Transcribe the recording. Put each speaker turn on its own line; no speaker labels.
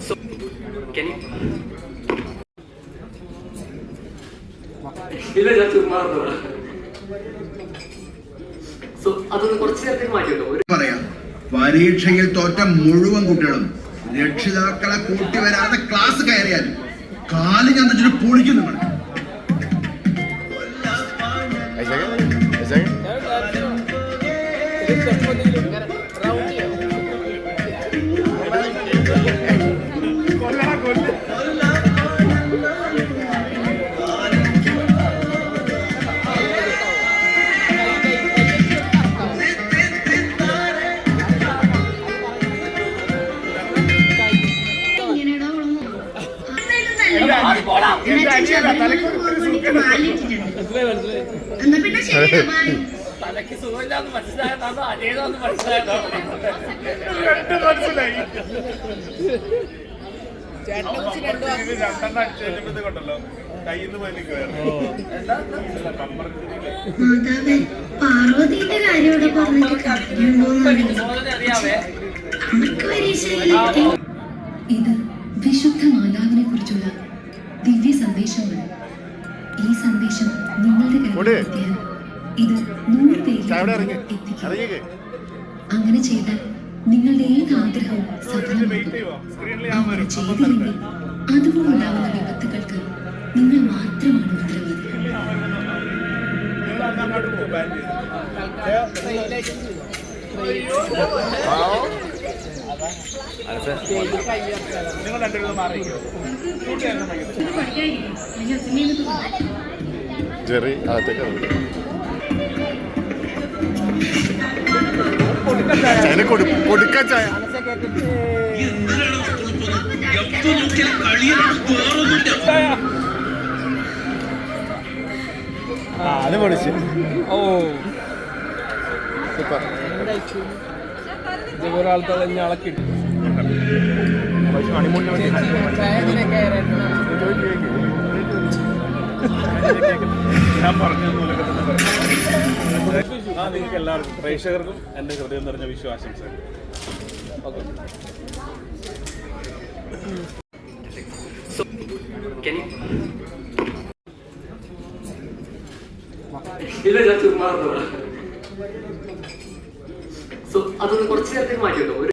So, can you?
പറയാം. പരീക്ഷയിൽ തോറ്റ മുഴുവൻ കുട്ടികളും രക്ഷിതാക്കളെ കൂട്ടി വരാതെ ക്ലാസ് കയറിയാൽ കാലി ഞാൻ പൊളിക്കുന്നു. പൊളിക്കും
എന്നാ പിന്നെ ശരി.
തലയ്ക്ക് സുഖമില്ലാന്ന് മനസ്സിലായതാണോ?
അമ്മയ്ക്ക് പരീക്ഷയിലെത്തി
ഇത് വിശുദ്ധ മാതാവിനെ കുറിച്ചുള്ള ദിവ്യ സന്ദേശമാണ്. ഈ സന്ദേശം നിങ്ങളുടെ ഇത് നൂറ്. പേരിലേക്ക് എത്തിക്കുക. അങ്ങനെ ചെയ്താൽ നിങ്ങളുടെ ഏത് ആഗ്രഹവും സഫലമാകും ചെയ്തില്ലെങ്കിൽ അതുകൊണ്ടുണ്ടാവുന്ന വിപത്തുകൾക്ക് നിങ്ങൾ മാത്രമാണ്.
Alright, sir. ജെറി അകത്തേക്ക് ഇറങ്ങി. ചായനെ കൊടു കൊടുക്കാൻ ചായ. അത് പൊളിച്ച്.
ഓ.
സൂപ്പർ.
ഇതേപോലെ ഒരാൾ തളഞ്ഞ ആളെ കിട്ടും
പക്ഷെ ഹണിമൂണിന് വേണ്ടി
ഞാൻ പറഞ്ഞു നിങ്ങൾക്ക് എല്ലാവർക്കും പ്രേക്ഷകർക്കും എന്റെ ഹൃദയം നിറഞ്ഞ വിശ്വാസംസകൾ
Can ഓക്കെ. ഇല്ല ഞാൻ ചുമ്മാ സോ അതൊന്ന് കുറച്ച് നേരത്തേക്ക് മാറ്റി